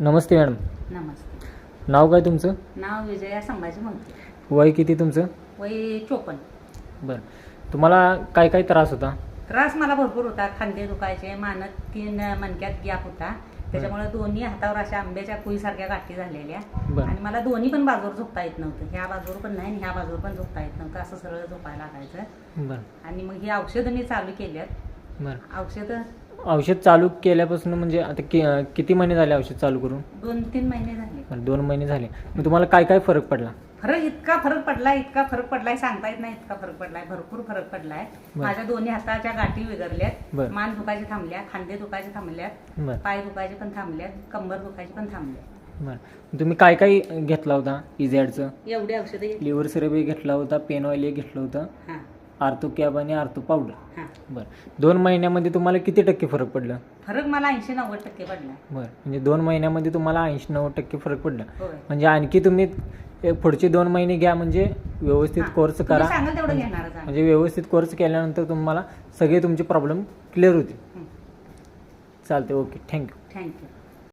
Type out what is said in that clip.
नमस्ते madam. नमस्ते. नाव काय तुमचं? नाव विजया संभाजी म्हणते वय किती तुमचं? वय चोपन्न. बरं. तुम्हाला काय काय त्रास होता? त्रास मला भरपूर होता. खांदे दुखायचे मानत तीन मणक्यात गॅप होता. त्याच्यामुळे दोन्ही हातावर अशा आंब्याच्या कुईसारख्या गाठी झालेल्या. बरं. आणि मला दोन्ही पण बाजूवर झोपता येत नव्हतं. ह्या बाजूवर पण नाही आणि ह्या बाजूवर पण झोपता येत नव्हतं. असं सरळ झोपायला लागायचं. बरं. आणि मग ही औषधं मी चालू केल्यात. बरं. औषधं औषध चालू केल्यापासून म्हणजे आता कि किती महिने झाले औषध चालू करून? दोन तीन महिने झाले. दोन महिने झाले. मग तुम्हाला काय काय फरक पडला? फरक इतका फरक पडलाय इतका फरक पडलाय सांगता येत नाही इतका फरक पडलाय भरपूर फरक पडलाय. बरं. माझ्या दोन्ही हाताच्या गाठी बरं. मान दुखायचे थांबल्या खांदे दुखायचे थांबल्यात बरं. पाय दुखायचे पण थांबल्यात कंबर दुखायचे पण थांबले बरं. तुम्ही काय काय घेतला होता? इझॅडचं एवढे औषधे लिव्हर सिरप घेतला होता पेन ऑइल एक घेतलं होतं. आर्थो कॅब आणि आर्थो पावडर हा. बरं. दोन महिन्यामध्ये तुम्हाला किती टक्के फरक पडला? फरक मला ऐंशी नव्वद टक्के पडलाय बरं. म्हणजे दोन महिन्यामध्ये तुम्हाला ऐंशी नव्वद टक्के फरक पडला. होय. म्हणजे आणखी तुम्ही एक पुढचे दोन महिने घ्या म्हणजे व्यवस्थित हा. कोर्स तुम्ही करा. सांगाल तेवढं घेणारच आहे. म्हणजे व्यवस्थित कोर्स केल्यानंतर तुम्हाला सगळे तुमचे प्रॉब्लेम क्लिअर होतील. हं. चालते ओके थँक्यू थँक्यू